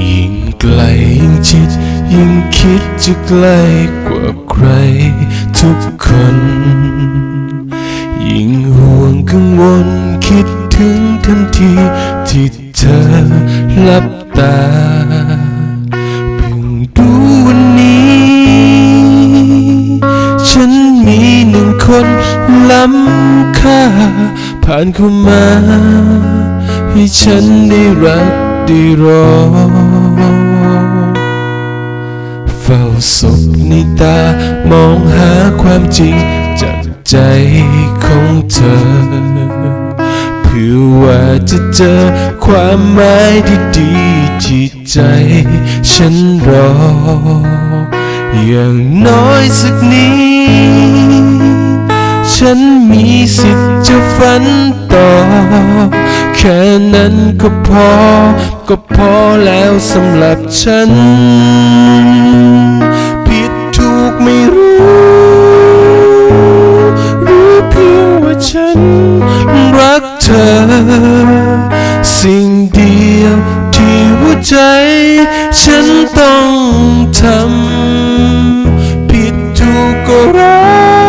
ยิ่งไกลยิ่งชิด ยิ่งคิดจะไกลกว่าใครทุกคน ยิ่งห่วงกังวลคิดถึงทันทีที่เธอหลับตาเพิ่งดูวันนี้ ฉันมีหนึ่งคนล้ำค่า ผ่านเข้ามา ให้ฉันได้รัก ได้รอเฝ้าศพในตามองหาความจริงจากใจของเธอ เพื่อว่าจะเจอความหมายที่ดีที่ใจฉันรอ อย่างน้อยสักนิดฉันมีสิทธิ์จะฝันต่อ ค่นั้นก็พอ ก็พอแล้วสำหรับฉัน ผิดถูกไม่รู้ รู้เพียงว่าฉัน รักเธอ สิ่งเดียวที่หัวใจ ฉันต้องทำ ผิดถูกก็รัก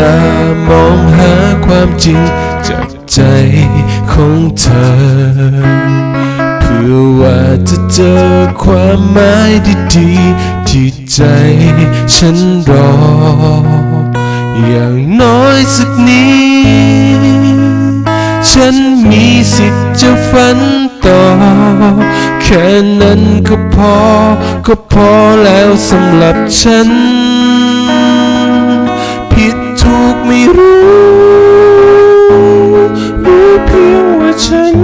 ตามองหาความจริงจากใจของเธอเพื่อว่าจะเจอความหมายดีๆที่ใจฉันรอ อย่างน้อยสักนิดฉันมีสิทธิ์จะฝันต่อ แค่นั้นก็พอ ก็พอแล้วสำหรับฉัน ไม่รู้ รู้เพียงว่าฉัน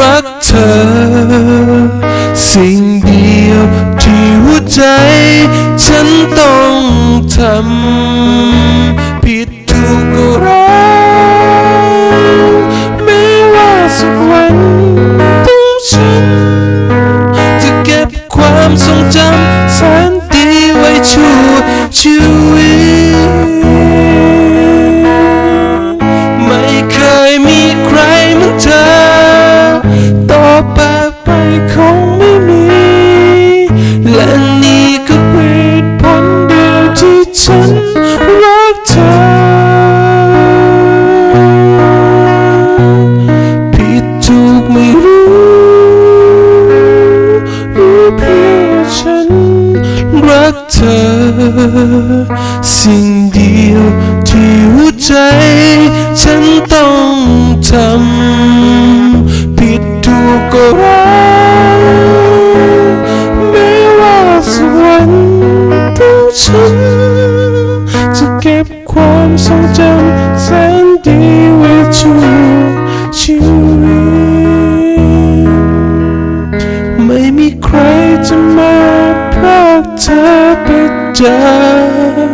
รักเธอ สิ่งเดียวที่หัวใจ ฉันต้องทำผิดถูกก็รักแม้ว่าสักวันต้องฉัน จะเก็บความทรงจำแสนดีไว้ชั่วชีว สิ่งเดียวที่หัวใจ ฉันต้องทำ ผิดถูกก็รักแม้ว่าสักวันต้องฉัน จะเก็บความทรงจำแสนดีไว้ชั่วชีวิตไม่มีใครจะมาพรากเธอไป 着。